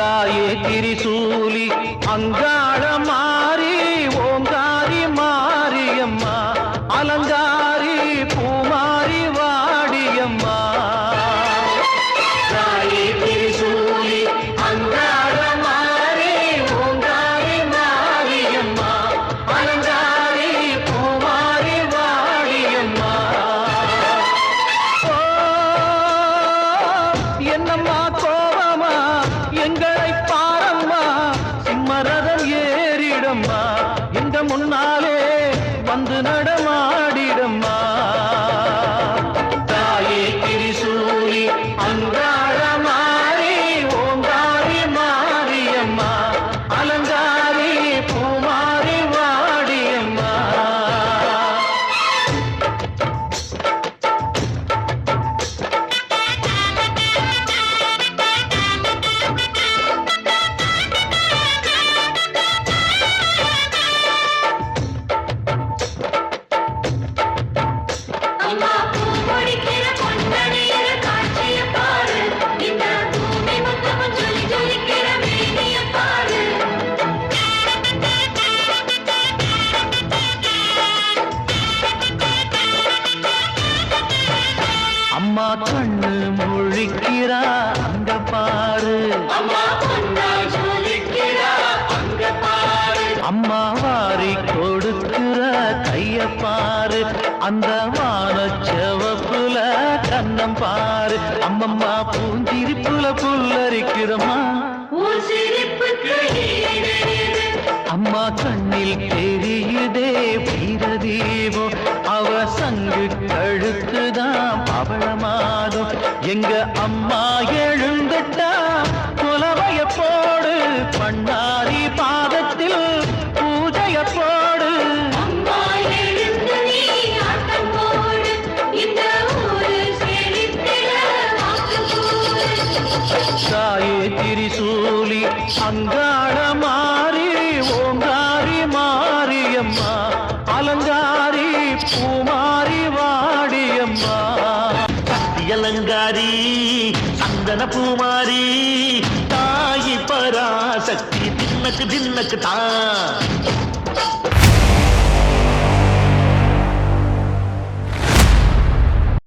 தாயே திரிசூலி அங்காள மாறி ஓங்காரி மாரியம்மா அலங்காரி பூமாரி வாடியம்மா. தாயே திரிசூலி அங்காள மாறி ஓங்காரி மாரியம்மா அலங்காரி பூமாரி வாடியம்மா. என்னம்மா எங்களை பாரம்மா சிம்மரதம் ஏறிடம்மா. எங்க முன்னாலே வந்து நடமா கண்ணு முழிக்கிறா அங்க பாரு. அம்மா வாரி கொடுக்கிற கைய பாரு. அந்த வான செவப்புல கண்ணம் பாரு. அம்மம்மா பூஞ்சிரிப்புல புல்லரிக்கிறம்மா. அம்மா கண்ணில் தெரியுதே வீரதீபம் அவ சங்கு கழுத்துதான் பவளமாகும் எங்க அம்மா எழுந்துட்டா? குலவைய போடு. பண்ணாரி பாதத்தில் பூஜைய போடு. அம்மா எழுந்து நீ அலங்காரி சந்தன பூமாரி தாயி பராசக்தி தின்னக்கு தின்னக்கு தான்.